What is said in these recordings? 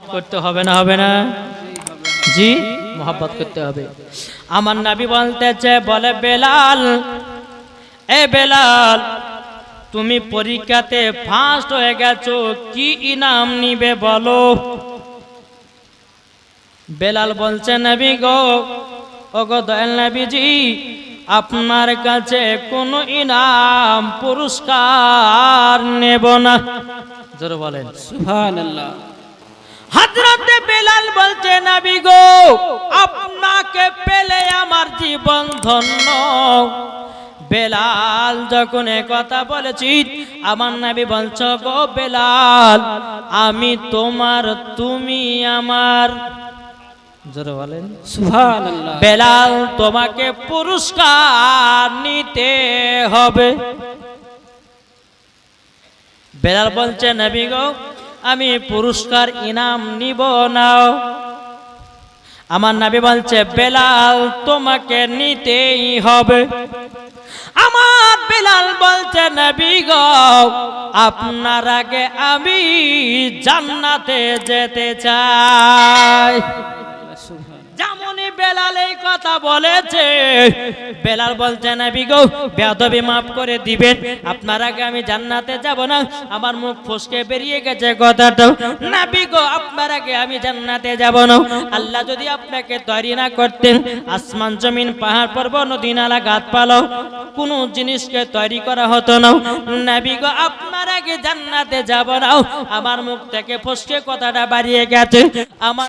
করতে হবে না হবে না? জি, মোহাব্বত করতে হবে। আমার নাবি বলতেছে, বলে বেলাল, এ বেলাল, তুমি পরীক্ষাতে ফার্স্ট হয়ে গেছো, কি ইনাম নিবে বলো? বেলাল বলছে, নবী গো ও গো দয়াল নবীজি, আপনার কাছে কোনো ইনাম পুরস্কার নেব না। জোরে বলেন। সুবহানাল্লাহ। হজরতে বেলাল বলছে নবী গো আপনাকে পেলে আমার জীবন ধন্য। বেলাল যখন কথা বলেছি আমার নবী বলছ গো বেলাল আমি তোমার তুমি আমার। জোরে বলেন বেলাল তোমাকে পুরস্কার নিতে হবে। বেলাল বলছে নবী গো আমি পুরস্কার ইনাম নিব নাও আমার নাবি বলছে, বেলাল, তোমাকে নিতেই হবে। আমার বেলাল বলছে, নবী গো, আপনার আগে আমি জান্নাতে যেতে চাই। যেমনই বেলাল এই কথা বলেছে। বেলাল বলছে, নবী গো বেদবি মাফ করে দিবেন। আপনার আগে আমি জান্নাতে যাব না। আমার মুখ ফসকে বেরিয়ে গেছে কথাটা। নবী গো, আপনার আগে আমি জান্নাতে যাব না। আল্লাহ যদি আপনাকে তৈরি না করতেন, আসমান, জমিন, পাহাড়, পর্বত, নদী, নালা গাত গাছপালা, কোনো জিনিসকে তৈরি করা হতো না। নবী গো, আপনার আগে জান্নাতে যাব না। আমার মুখ থেকে ফসকে কথাটা বাড়িয়ে গেছে। আমার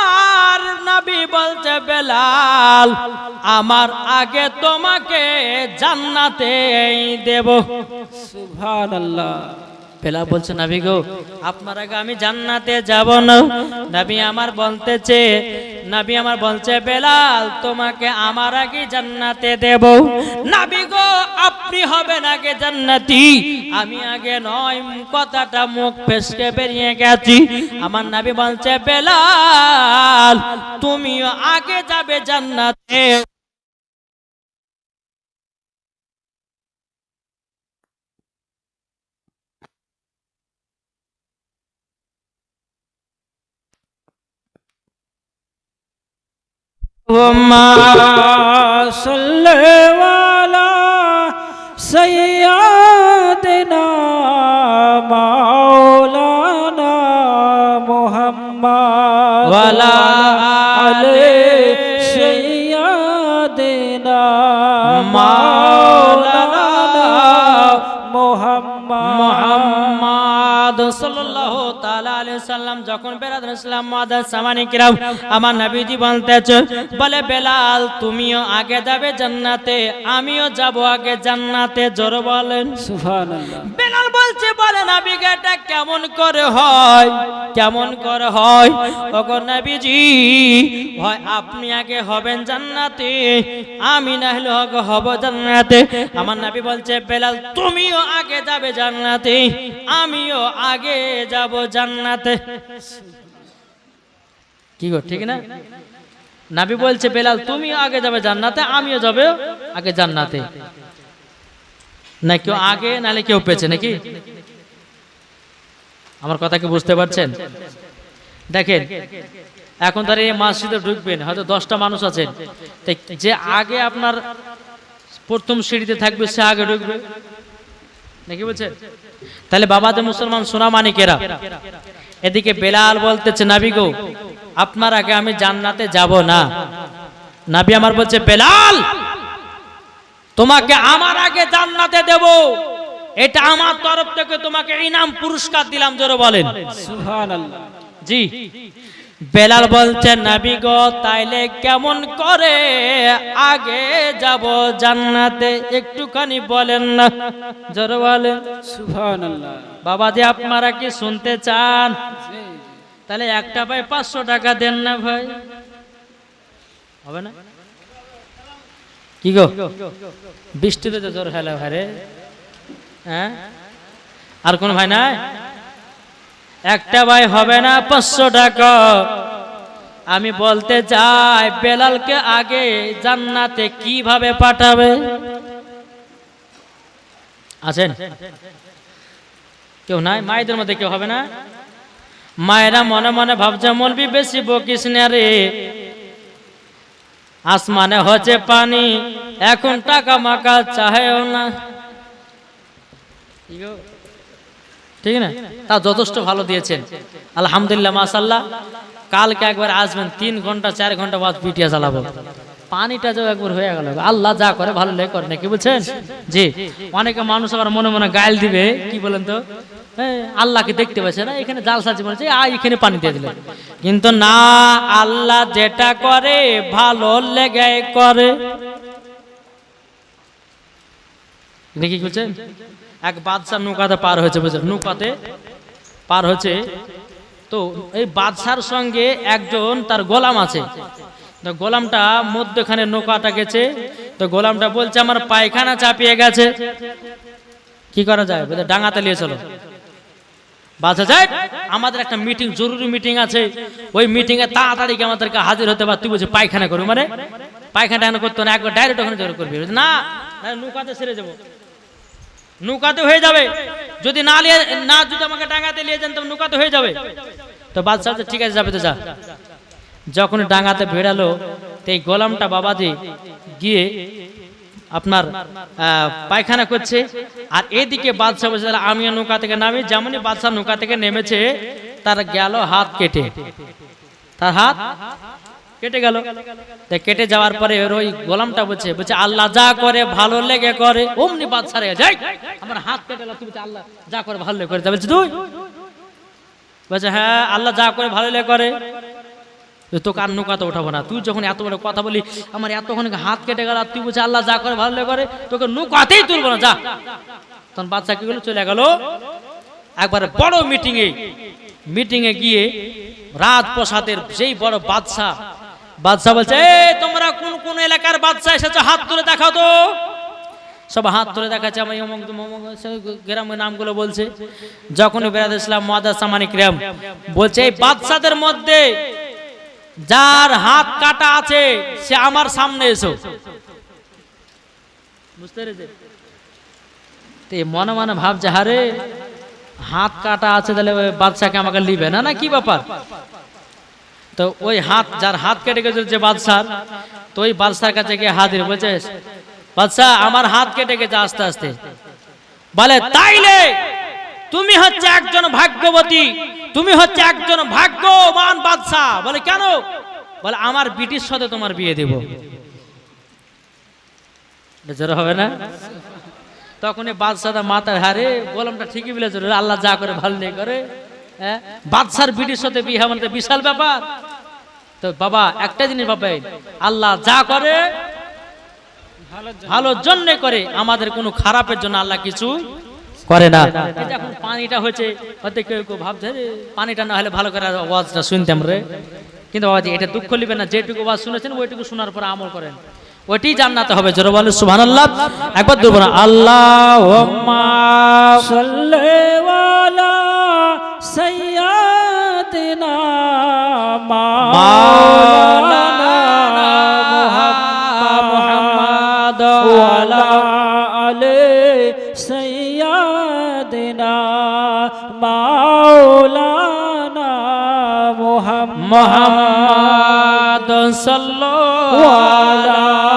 আমার নবী বলছে বেলাল আমার আগে তোমাকে জান্নাতে দেব। সুবহানাল্লাহ। বেলা বলছে, নাবি গো, আপনার আগে আমি জান্নাতে যাব না। নবী আমার বলতেছে, নবী আমার বলছে, বেলাল, তোমাকে আমার আগে জান্নাতে দেব। নবী গো, আপনি হবেন আগে জান্নাতি। আমি আগে নয়, কথাটা মুখ ফেসকে বেরিয়ে গেছি। আমার নবী বলছে, বেলাল, তুমিও আগে যাবে জান্নাতে। اللهم صل على سيدنا সাল্লাম যখন বেরাদার ইসলাম মাদার সামানি আমার নবীজি বলতেছে, বলে বেলাল, তুমিও আগে যাবে জান্নাতে, আমিও যাব আগে জান্নাতে, জোর বলেন। সুবহানাল্লাহ। বেলাল বলছে বলে নবী গো, এটা কেমন করে হয়? কেমন করে হয়? ওগো নবীজি হয় আপনি আগে হবেন জান্নাতে আমি না হলে হব জান্নাতে। আমার নবী বলছে বেলাল তুমিও আগে যাবে জান্নাতে আমিও আগে যাব জান্নাতে। কি গো ঠিক না? নাবি বলছে বেলাল তুমি আগে যাবে জান্নাতে আমিও যাবে আগে জান্নাতে। না কেউ আগে নালে কেউ পেছে নাকি? আমার কথা কি বুঝতে পারছেন? দেখেন, এখন তার এই মসজিদে ঢুকবেন, হয়তো দশটা মানুষ আছেন। যে আগে আপনার প্রথম সিঁড়িতে থাকবে, সে আগে ঢুকবে। নাকি বলছেন? তাহলে বাবাদের মুসলমান সোনা মানিকেরা এদিকে বেলাল বলতেছে, নাবি গো, আপনার আগে আমি জান্নাতে যাব না। নাবি আমার বলছে, বেলাল, তোমাকে আমার আগে জান্নাতে দেব। এটা আমার তরফ থেকে তোমাকে ইনাম পুরস্কার দিলাম জোরে বলেন। জি। বেলাল বলছে নাবি গো তাইলে কেমন করে আগে যাব জান্নাতে? একটুখানি বলেন না। জোরে বলেন। সুবহানাল্লাহ। বাবা যে আপনারা কি শুনতে চান? তাহলে একটা ভাই পাঁচশো টাকা দেন না ভাই। হবে না? কি গো? বৃষ্টিতে তো জ্বর হেলা ভাই রে। হ্যাঁ? আর কোন ভাই নাই? একটা ভাই হবে না পাঁচশো টাকা। আমি বলতে চাই, বেলালকে আগে জান্নাতে কীভাবে পাঠাবে? আছেন? কেউ নাই? মায়েদের মধ্যে কেউ হবে না? মায়েরা মনে মনে ভাবছে, মলবি বেশি বকিস না রে। আসমানে হচ্ছে পানি, এখন টাকা মাকা চাহেও না। ঠিক না? তা যথেষ্ট ভালো দিয়েছেন। আলহামদুলিল্লাহ মাসাল্লাহ কালকে একবার আসবেন, তিন ঘণ্টা, চার ঘণ্টা বাদ পিটিয়া চালাবো পানিটা যে একবার হয়ে গেল। আল্লাহ যা করে, ভালো লেগে করে। না কি বলছেন জি। অনেকে মানুষ আবার মনে মনে গাইল দিবে, কি বলেন তো? আল্লাহকে দেখতে পাচ্ছে না, এখানে জাল সাজি বলেছে আ এখানে পানি দিয়ে দিলেন। কিন্তু না, আল্লাহ যেটা করে, ভালো লেগে করে। দেখি কি এক বাদশাহ নৌকাতে পার হয়েছে বুঝলেন নৌকাতে পার হয়েছে। তো এই বাদশার সঙ্গে একজন তার গোলাম আছে। তো গোলামটা মধ্যখানে নৌকাটা গেছে। তো গোলামটা বলছে আমার পায়খানা চাপিয়ে গেছে। কি করা যায়? বলে ডাঙাতে নিয়ে চলো। বাদশা যায় আমাদের একটা মিটিং জরুরি মিটিং আছে। ওই মিটিং এ তাড়াতাড়ি আমাদেরকে হাজির হতে পার। বলছে পায়খানা করবি? মানে পায়খানা করতো না। একবার ডাইরেক্ট ওখানে করবি। না, নৌকাতে সেরে যাব। নৌকাতে হয়ে যাবে। যদি না নিয়ে না যদি আমাকে ডাঙাতে নিয়ে যান তবে নৌকাতে হয়ে যাবে। তো বাদশাহ ঠিক আছে, যাবে তো যা। যখন ডাঙাতে ভেড়ালো, তো এই গোলামটা বাবাজি গিয়ে আপনার পায়খানা করছে। আর এদিকে বাদশাহ বলছে, "তাহলে আমিও নৌকা থেকে নামি। যেমনই বাদশাহ নৌকা থেকে নেমেছে, তার গেল হাত কেটে। তার হাত কেটে গেল। কেটে যাওয়ার পরে ওই গোলামটা বলছে বলছে, আল্লাহ যা করে ভালো লেগে করে, অমনি বাদশাহ রে যাই আমার হাত কেটে গেল বলছে, আল্লাহ যা করে ভালো লেগে করে। বলছে তুই বলছে হ্যাঁ আল্লাহ যা করে ভালো লেগে করে। তোকে আর নৌকাতে উঠাবো না। তুই যখন এত বড় কথা বলি, আমার এতক্ষণ হাত কেটে গেল তুই বলছে, আল্লাহ যা করে ভালো লেগে করে, তোকে নৌকাতেই তুলবো না, যা। তখন বাচ্চা কি করল? চলে গেল। একবারে বড় মিটিং এ মিটিং এ গিয়ে রাজপ্রসাদের যেই বড় বাদশাহ বাদশাহ বলছে "এই, তোমরা কোন কোন এলাকার বাদশাহ এসেছ? হাত তুলে দেখাও তো। সব হাত তুলে দেখাচ্ছে আমি অমুক অমুক, গ্রামের নামগুলো বলছে। যখন বেরাদ ইসলাম মহাদাস সামানিক রাম বলছে এই বাদশাদের মধ্যে যার হাত কাটা আছে সে আমার সামনে এসো। বুঝতে পেরেছে মনে মনে ভাবছে হারে হাত কাটা আছে তাহলে বাদশাকে আমাকে লিবে না না কি ব্যাপার? তো ওই হাত, যার হাত কেটে গেছে যে বাদশার, তো ওই বাদশার কাছে গিয়ে হাজির বলছে বাদশাহ আমার হাত কেটে গেছে আস্তে আস্তে। বলে, তাইলে তুমি হচ্ছে একজন ভাগ্যবতী, তুমি হচ্ছে একজন ভাগ্যবান বাদশাহ বলে, কেন? বলে, আমার ব্রিটিশ সাথে তোমার বিয়ে দেব। বেচারা হবে না? তখন এই বাদশাটা মাথার হারে গোলামটা ঠিকই বলেছে আল্লাহ যা করে ভালো নেই করে। হ্যাঁ? বাদশার বিটির সাথে বিয়ে মানে বিশাল ব্যাপার। তো বাবা, একটা জিনিস ভাবে আল্লাহ যা করে, ভালোর জন্য করে, আমাদের কোনো খারাপের জন্য আল্লাহ কিছু করে না। এখন পানিটা হয়েছে কেউ কেউ ভাবছে পানিটা না হলে ভালো করে আওয়াজটা শুনতাম রে। কিন্তু বাবা এটা দুঃখ লিবে না, যেটুকু আওয়াজ শুনেছেন, ওইটুকু শোনার পর আমল করেন। ওইটি জান্নাতে হবে, জোরে বলে সুবহানাল্লাহ। একবার দুবার আল্লাহ سيدنا مولانا محمد وعلى آله سيدنا مولانا محمد محمد صلى الله عليه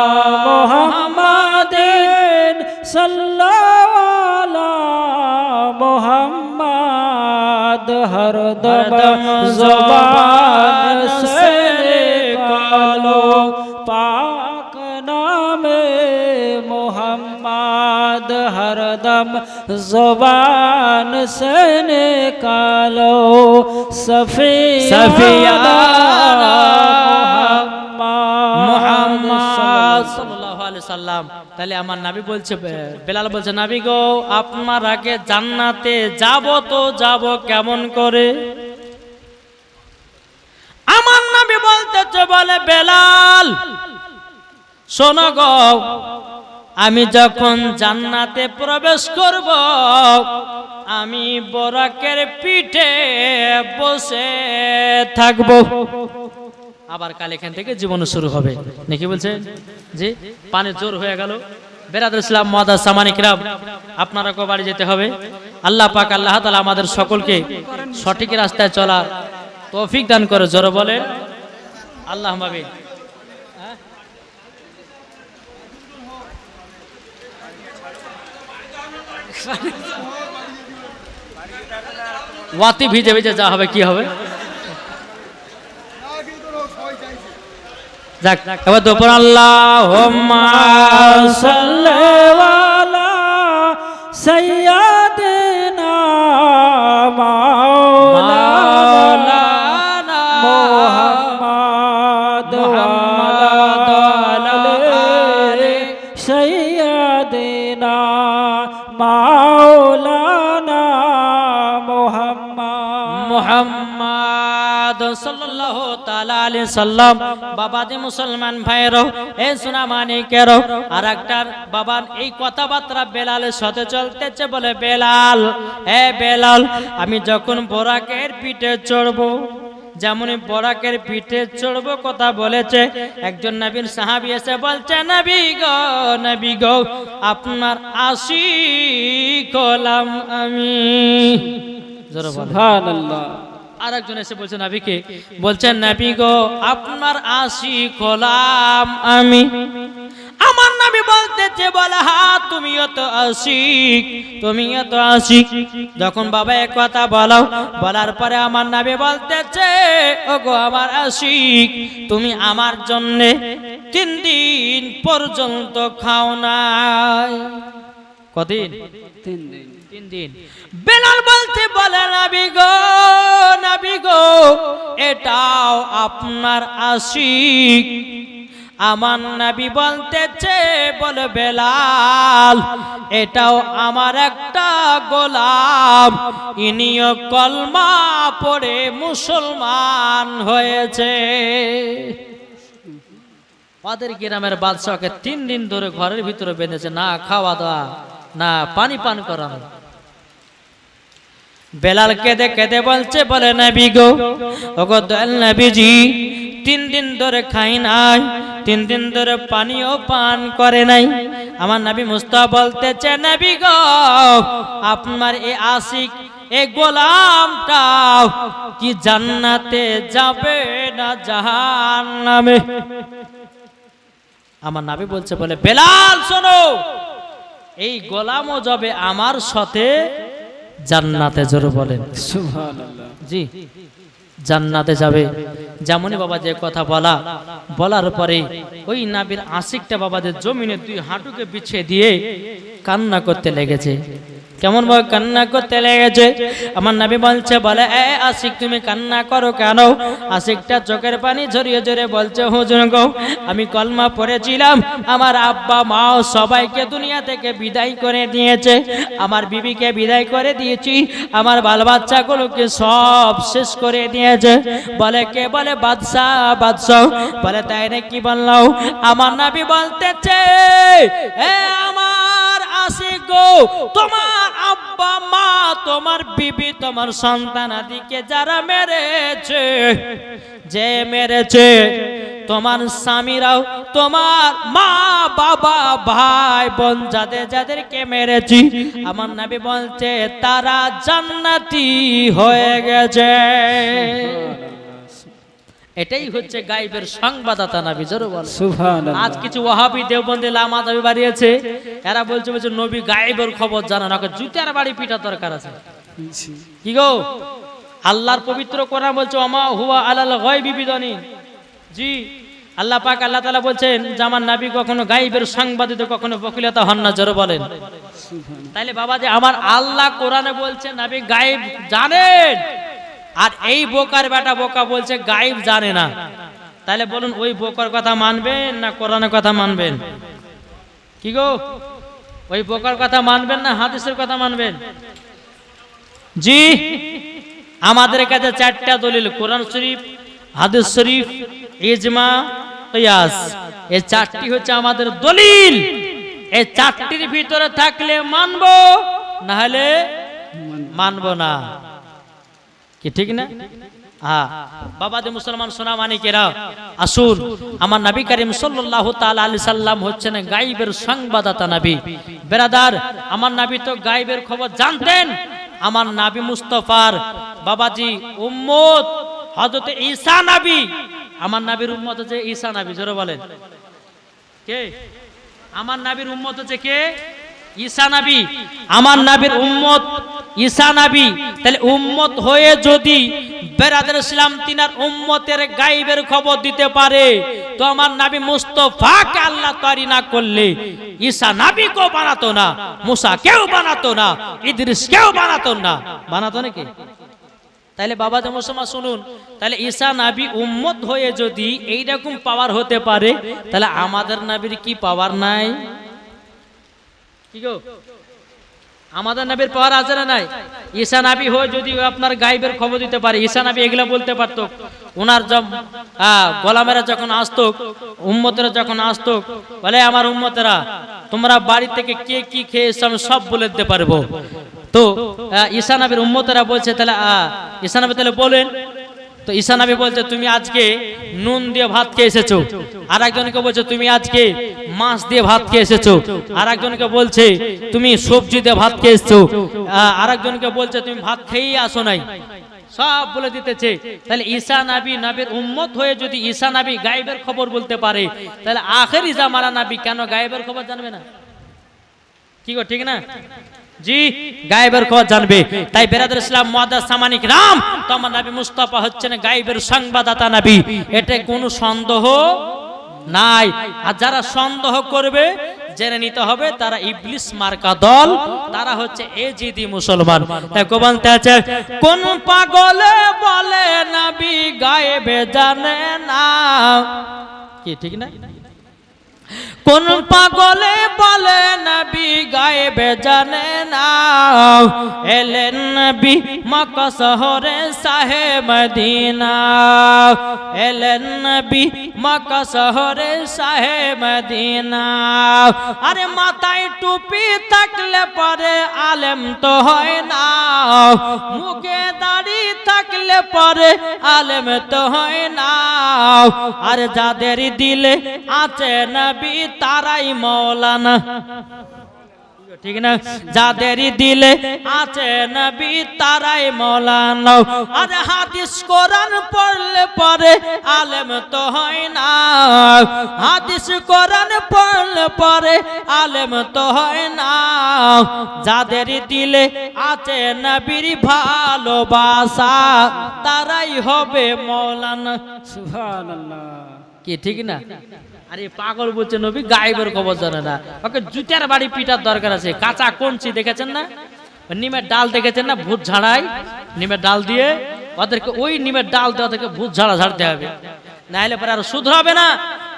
জবান সনে কালো সফে সফিয়া সাল্লাম। তাহলে আমার নাবি বলছে বেলাল বলছে নাবি গো আপনার আগে জান্নাতে যাব তো যাব কেমন করে? আমার নাবি বলতেছে বলে বেলাল শোনো গো আমি যখন জান্নাতে প্রবেশ করব, আমি বরাকের পিঠে বসে থাকব। আবার কাল এখান থেকে জীবন শুরু হবে। নাকি বলছে? জি, পানি জোর হয়ে গেল। বেরাদ ইসলাম সামানিকরাম আপনারা কো বাড়ি যেতে হবে? আল্লাহ পাক, আল্লাহ তালা আমাদের সকলকে সঠিক রাস্তায় চলার তৌফিক দান করে জোর বলে আল্লাহ ভাবে ওয়াতি ভিজে ভিজে যা হবে কি হবে? যাক এবার দুপুর। আল্লাহ صل সাল্লাম বাবা যে মুসলমান ভাইয়েরও, এ সোনা মানিকেরও আর একটার বাবার এই কথাবার্তা বেলালের সাথে চলতেছে বলে, বেলাল, এ বেলাল, আমি যখন বোরাকের পিঠে চড়বো, যেমনই বরাকের পিঠে চড়ব কথা বলেছে, একজন নবীর সাহাবি এসে বলছে, নবী গো নবী গো, আপনার আশি কলাম আমি। সুবহানাল্লাহ। আর একজন এসে বলছেন নাবিকে। বলছেন নাবি গো আপনার আসি কলাম আমি। আমার নাবি বলতেছে বলে হা তুমিও তো আশিক তুমিও তো আশিক। যখন বাবা এক কথা বলো বলার পরে আমার নাবি বলতেছে ও গো আমার আশিক তুমি আমার জন্যে তিন দিন পর্যন্ত খাও নাই। কদিন? তিন দিন। তিন দিন। বেলাল বলতে বলে, নাবি গো নাবি গো, এটাও আপনার আশিক। আমার নাবি বলতেছে, বলে বেলাল, এটাও আমার একটা গোলাম। ইনিও কলমা পড়ে মুসলমান হয়েছে। ওদের গ্রামের বাদশাহকে তিন দিন ধরে ঘরের ভিতরে বেঁধেছে, না খাওয়া দাওয়া না পানি পান করানো। বেলাল কেঁদে কেঁদে বলছে, বলে, নবী গো, ওগো দয়াল নবীজি, তিন দিন ধরে খাই নাই, তিন দিন ধরে পানিও পান করে নাই। আমার নবী মুস্তা বলতেছে, নবী গো, আপনার এ আশিক, এ গোলামটাও কি জান্নাতে যাবে না জাহান্নামে? আমার নাবি বলছে, বলে, বেলাল, শোনো, এই গোলামও যাবে আমার সাথে জান্নাতে জোর বলেন। জি জান্নাতে যাবে। যেমনই বাবা যে কথা বলা বলার পরে ওই নাবির আশিকটা বাবাদের জমিনে দুই হাঁটুকে বিছিয়ে দিয়ে কান্না করতে লেগেছে। কেমন ভাবে কান্না করতে লেগেছে? আমার নাবি বলছে, বলে, এ, আশিক, তুমি কান্না করো কেন? আশিকটা চোখের পানি ঝরিয়ে ঝরে বলছে, হুজুর গো, আমি কলমা পড়েছিলাম। আমার আব্বা মাও সবাইকে দুনিয়া থেকে বিদায় করে দিয়েছে। আমার বিবিকে বিদায় করে দিয়েছি। আমার বাল বাচ্চাগুলোকে সব শেষ করে দিয়েছে। বলে, কে বলে? বাদশাহ বাদশাহ। বলে, তাই নাকি বললাম? আমার নাবি বলতেছে, এ, আমার আসে গো। তোমার আব্বা, মা, তোমার বিবি, তোমার সন্তান আদিকে যারা মেরেছে, যে মেরেছে, তোমার স্বামীরাও, তোমার মা, বাবা, ভাই, বোন যাদের, যাদেরকে মেরেছি, আমার নাবি বলছে, তারা জান্নাতি হয়ে গেছে। এটাই হচ্ছে গাইবের সংবাদদাতা নাবি জোরে বল। সুবহান আজ কিছু ওয়াহাবি দেওবন্দি লামা দাবি বাড়িয়েছে। এরা বলছে বলছে নবী গায়েবের খবর জানা না জুতার বাড়ি পিঠা দরকার আছে। কি গো? আল্লাহর পবিত্র কোরআন বলছে ওমা হুয়া আলাল গায়বি বিদানি। জি আল্লাহ পাক আল্লাহ তালা বলছেন আমার নাবি কখনো গাইবের সাংবাদিত কখনো বকিলতা হন না জোরে বলেন। তাইলে বাবা যে আমার আল্লাহ কোরআনে বলছে নাবি গাইব জানেন। আর এই বোকার বেটা বোকা বলছে গাইব জানে না। তাহলে বলুন, ওই বোকার কথা মানবেন না কোরআনের কথা মানবেন? কি গো? ওই বোকার কথা মানবেন না হাদিসের কথা মানবেন? জি, আমাদের কাছে চারটা দলিল, কোরআন শরীফ, হাদিস শরীফ, ইজমা, কিয়াস। এই চারটি হচ্ছে আমাদের দলিল। এই চারটির ভিতরে থাকলে মানবো না হলে মানবো না। কি ঠিক না? হ্যাঁ। বাবাদের মুসলমান সোনা মানিকেরা আসুন আমার নবী করিম সাল্লাল্লাহু তাআলা আলাইহি সাল্লাম হচ্ছেন গায়েবের সংবাদদাতা নবী। বেরাদার আমার নবী তো গায়েবের খবর জানতেন। আমার নাবি মুস্তফার বাবাজি উম্মত হযরত ঈসা নবী। আমার নবীর উম্মত হচ্ছে ঈসা নবী জোরে বলেন। কে? আমার নাবির উম্মত হচ্ছে কে? ঈসা নাবি। আমার নাবির উম্মত ঈসা নাবি, তাহলে উম্মত হয়ে যদি বেরাদের ইসলাম তিনার উম্মতের গাইবের খবর দিতে পারে, তো আমার নাবি মুস্তফাকে আল্লাহ তৈরি না করলে ঈসা নাবি কেউ বানাতো না মুসা কেউ বানাতো না ইদ্রিস কেউ বানাতো না। বানাতো নাকি? তাহলে বাবা মুসলমান, শুনুন, তাহলে ঈসা নাবি উম্মত হয়ে যদি এইরকম পাওয়ার হতে পারে, তাহলে আমাদের নাবির কি পাওয়ার নাই? কি গো? আমাদের নবীর পাওয়ার আছে না নাই? ঈসা নাবি হয়ে যদি আপনার গাইবের খবর দিতে পারে, ঈসা নাবি এগুলো বলতে পারতো। ওনার গোলামেরা যখন আসতো, উম্মতেরা যখন আসতো, বলে, আমার উম্মতেরা, তোমরা বাড়ি থেকে কে কি খেয়েছো, আমি সব বলে দিতে পারব। তো ঈসা নবীর উম্মতেরা বলছে, তাহলে ঈসা নবী তাহলে বলেন। তো ঈসা নবী বলছে, তুমি আজকে নুন দিয়ে ভাত খেয়ে এসেছ। আর একজনকে বলছে, তুমি আজকে মাছ দিয়ে ভাত খেয়ে এসেছ? আর একজনকে বলছে, তুমি সবজি দিয়ে ভাত খেয়ে এসেছ? আর একজনকে বলছে, তুমি ভাত খেয়েই আসো নাই। সব বলে দিতেছে। তাহলে ঈসা নাবি, নাবির উম্মত হয়ে যদি ঈসা নাবি গায়েবের খবর বলতে পারে, তাহলে আখের জামানা নাবি কেন গায়েবের খবর জানবে না? কি গো, ঠিক না? জি, গায়েবের খবর জানবে। তাই বেরাদুল ইসলাম মুআদ্দাস সামানিক রাম তো আমার নবী মুস্তাফা হচ্ছেন গায়েবের সংবাদদাতা নবী। এটা কোনো সন্দেহ নাই। আর যারা সন্দেহ করবে, জেনে নিতে হবে তারা ইবলিস মার্কা দল, তারা হচ্ছে এ জিদি মুসলমান আছে, কোন পাগলে বলে, নাবি গায়েবে জানে না। কি, ঠিক না? কোন পাগলে বলে নবী গায়েবে জানে না। এলেন নবী মক্কা শহরে সাহে মদিনা। এলেন নবী মক্কা শহরে সাহে মদিনা। আরে মাথায় টুপি থাকলে পরে আলেম তো হয় না। মুখে দাড়ি থাকলে পরে আলেম তো হয় না। আর যাদের দিলে আছে নবী তারাই মৌলানা। ঠিক না? যাদের দিলে আছে নবী, তারাই মৌলানা। আর হাদিস কোরআন পড়লে পরে আলেম তো হয় না। হাদিস কোরআন পড়লে পরে আলেম তো হয় না। যাদের দিলে আছে নবীর ভালোবাসা, তারাই হবে মৌলানা। সুবহানাল্লাহ। কি, ঠিক না? আরে পাগল বলছে নবী, গায়েবের খবর জানে না। ওকে জুতার বাড়ি পিটার দরকার আছে। কাঁচা কঞ্চি দেখেছেন না? নিমের ডাল দেখেছেন না? ভূত ঝাড়াই নিমের ডাল দিয়ে ওদেরকে ওই নিমের ডাল দিয়ে ওদেরকে ভূত ঝাড়া ঝাড়তে হবে। নাহলে পরে আর শুধু হবে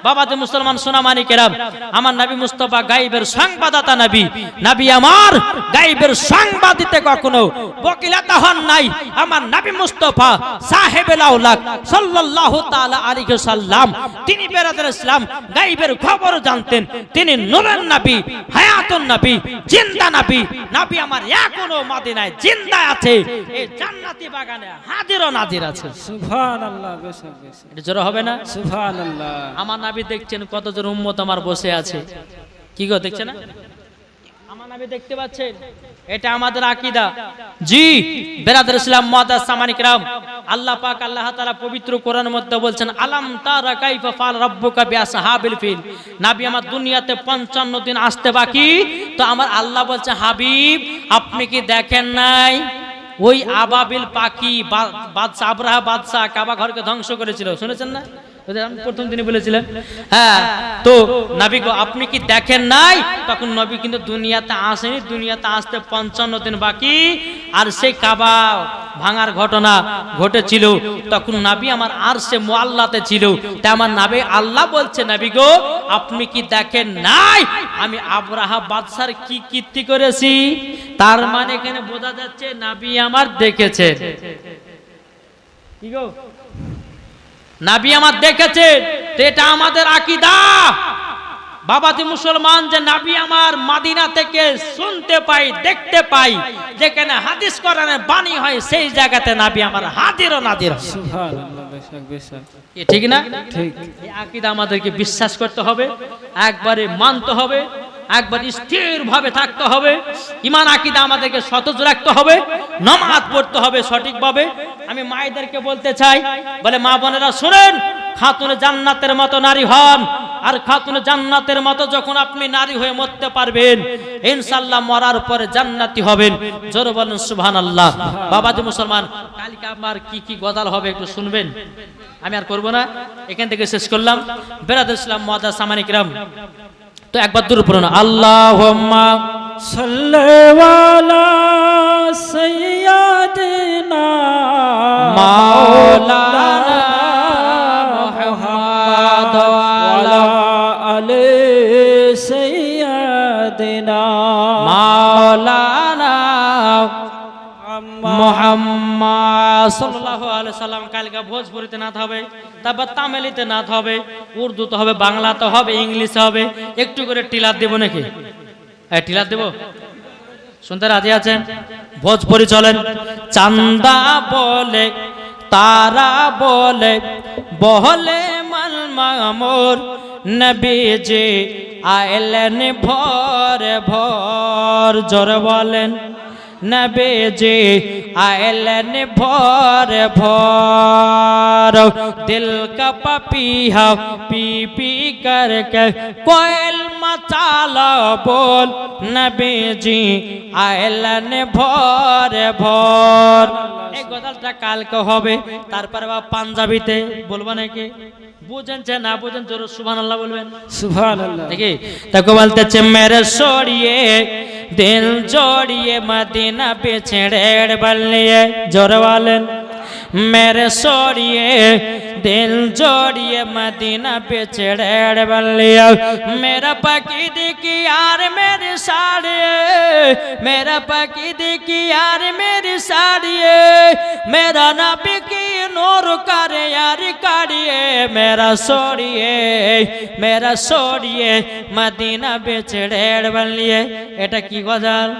না বাবাতে মুসলমান সোনা মানিকেরাম আমার নবী মুস্তফা গাইবের সংবাদদাতা নবী। নবী আমার গাইবের সংবাদ দিতে কখনো বকিলাতা হন নাই। আমার নবী মুস্তফা সাহেবেল আউলাক সাল্লাল্লাহু তাআলা আলাইহি সাল্লাম তিনি বেরাদার ইসলাম গাইবের খবর জানতেন। তিনি নূরের নবী হায়াতুন নবী জিন্দা নবী। নবী আমার এখনও মদিনায় জিন্দা আছে। এই জান্নাতি বাগানে হাজির ও নাজির আছে। সুবহানাল্লাহ বেশক বেশক এটা জোরে হবে না? সুবহানাল্লাহ। আমার নাবি দেখছেন কতজন উম্মত আমার বসে আছে। কি গো দেখছেন আমার দেখতে পাচ্ছেন? এটা আমাদের জি বেরাদুল ইসলাম সামানিক রাম। আল্লাহ পাক, আল্লাহ তাআলা পবিত্র মধ্যে বলছেন, আলাম তারা কাইফা ফাল রাব্বুকা বিআসহাবিল ফিল। নবী, আমার দুনিয়াতে 55 দিন আসতে বাকি। তো আমার আল্লাহ বলছে, হাবিব, আপনি কি দেখেন নাই? ওই আবাবিল পাখি বা- বাদশা আব্রাহা কাবা ঘরকে ধ্বংস করেছিল। শুনেছেন না? প্রথম দিনে বলেছিলেন হ্যাঁ তো নবী গো আপনি কি দেখেন নাই? তখন নবী কিন্তু দুনিয়াতে আসেনি, দুনিয়াতে আসতে পঞ্চান্ন দিন বাকি, আর সেই কাবা ভাঙার ঘটনা ঘটেছিল। তখন নাবি আমার আর সে মোয়াল্লাতে ছিল। তা আমার নাবি আল্লাহ বলছে, নাবি গো, আপনি কি দেখেন নাই? আমি আব্রাহা বাদশার কি কীর্তি করেছি? তার মানে এখানে বোঝা যাচ্ছে, নাবি আমার দেখেছে। কি গো? নাবি আমার দেখেছে তো এটা আমাদের আকিদা। বাবাতি মুসলমান যে নাবি আমার মাদিনা থেকে শুনতে পাই দেখতে পাই যেখানে হাদিস কোরআনের বাণী হয় সেই জায়গাতে নাবি আমার হাজির ও নাদির ঠিক না? ঠিক। আকিদা আমাদেরকে বিশ্বাস করতে হবে একবারে মানতে হবে একবার স্থির ভাবে থাকতে হবে। ইমান আকিদা আমাদেরকে সতেজ রাখতে হবে নমাজ পড়তে হবে সঠিকভাবে। আমি মায়েদেরকে বলতে চাই, বলে মা বোনেরা শুনেন, খাতুনে জান্নাতের মতো নারী হন। আর খাতুনে জান্নাতের মতো যখন আপনি নারী হয়ে মরতে পারবেন ইনশাল্লাহ মরার পরে জান্নাতি হবেন। জোর বলেন, সুবহানাল্লাহ। বাবাজি মুসলমান, কালকে আমার কি কি গদাল হবে একটু শুনবেন? আমি আর করব না। এখান থেকে শেষ করলাম। বেরাদ ইসলাম মহাদা সামানিকরাম তো একবার দূর পড়ুন আল্লাহ সাল্লাল্লাহু সাইয়্যিদিনা মাওলানা মুহাম্মদ ওয়ালা আলি সাইয়্যিদিনা মাওলানা মোহাম্মদ সাল্লাল্লাহু আলাইহি সাল্লাম কালকে ভোজপুরিতে নাথ হবে তারপর তামিলিতে নাথ হবে উর্দুতে হবে বাংলাতে হবে ইংলিশে হবে একটু করে টিলার দেব নাকি টিলার দেব। শুনতে রাজি আছেন? ভোজপুরি চলেন। চান্দা বলে, তারা বলে, বহলে মাল মামুর নবীজি আইলেন ভর ভর। জোর বলেন নবেজি, আইলেন ভর ভর। দিল কা পাপি পি পি কোয়েল মচালা বল। নবেজি, আইলেন ভর ভর। এই গজলটা কালকে হবে, তারপরে পাঞ্জাবিতে বলব নাকি? বুঝেন যে না বুঝেন জোর সুবহানাল্লাহ বলবেন। সুবহানাল্লাহ। দেখি তাকে বলতেছে মেরে সরিয়ে দিল জড়িয়ে মদিনা পিছড়েड़ বললিয়ে জোর বলেন। मेरे सोड़िए दिल जोड़िए मदीना पे चढ़ेड़ बलिया मेरा पकीद की यार मेरी साड़ी मेरा पकीद की यार मेरी साड़ी मेरा नबी की नूर कर यार काढ़िए मेरा सोड़िए मेरा सोड़िए मदीना पे चढ़ेड़ बलिए এটা কি গজাল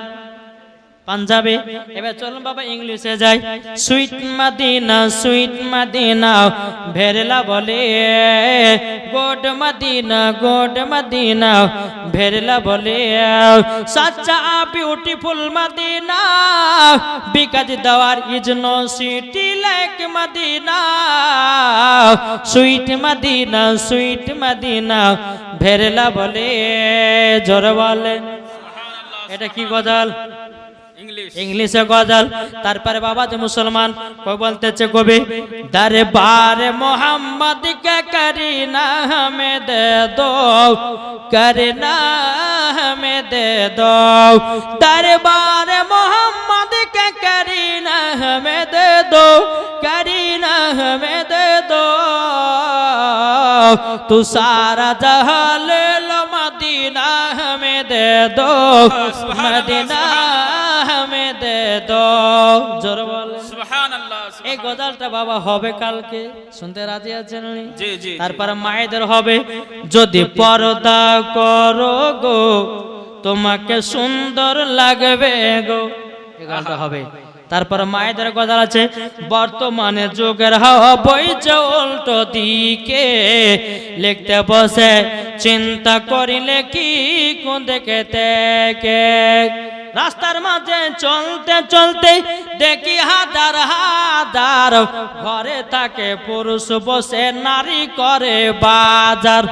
পাঞ্জাবে। এবার চলুন বাবা, ইংলিশে যাই। সুইট মাদিনা সুইট মাদিনা, ভেরলা বলে। গোড মাদিনা গোড মাদিনা, ভেরলা বলে। সাচ্চা beautiful Madina because there is no city like Madina. Sweet Madina sweet Madina, ভেরলা বলে। জোর বলে এটা কি গজাল? ইংলিশে গজল। তারপরে বাবা যে মুসলমান কই বলতেছে কবি দারে বারে মোহাম্মদ কে করিনা হমে দে দো করিনা হামে দে দো দারে বারে মোহাম্মদ কে করিনা হামে দে দো করিনা হমে দে দো তু সারা জহাল মদিনা হামে দে দো মদিনা আহমেদ জোর বলে এই গজালটা বাবা হবে কালকে শুনতে রাজি তারপরে মায়েদের হবে যদি পর্দা করো গো তোমাকে সুন্দর লাগবে গো। গালটা হবে। তারপর মায়েদের গজাল আছে বর্তমানে যুগের হাওয়া বইছে উল্টো দিকে। লিখতে বসে চিন্তা করিলে কি কোন দেখে রাস্তার মাঝে চলতে চলতে দেখি হাজার হাজার ঘরে থাকে পুরুষ বসে নারী করে বাজার।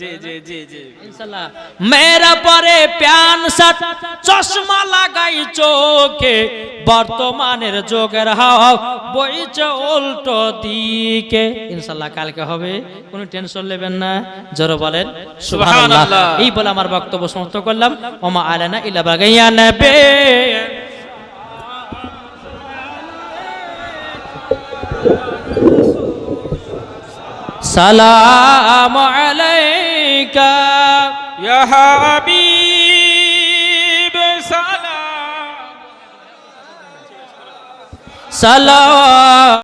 জি জি জি জি। ইনশাল্লাহ মেরা পরে প্যান শার্ট চশমা লাগাই চোখে। বর্তমানের যুগের হাওয়া বইছে উল্টো দিকে। ইনশাল্লাহ কালকে হবে কোনো টেনশন নেবেন না। জোরে বলেন সুবহানাল্লাহ। এই বলে আমার বক্তব্য সমাপ্ত করলাম। ওমা আলানা ইলা বাগাইয়া নবে। সালাম আলাইকা। ইয়া হাবিব সালাম। সালাম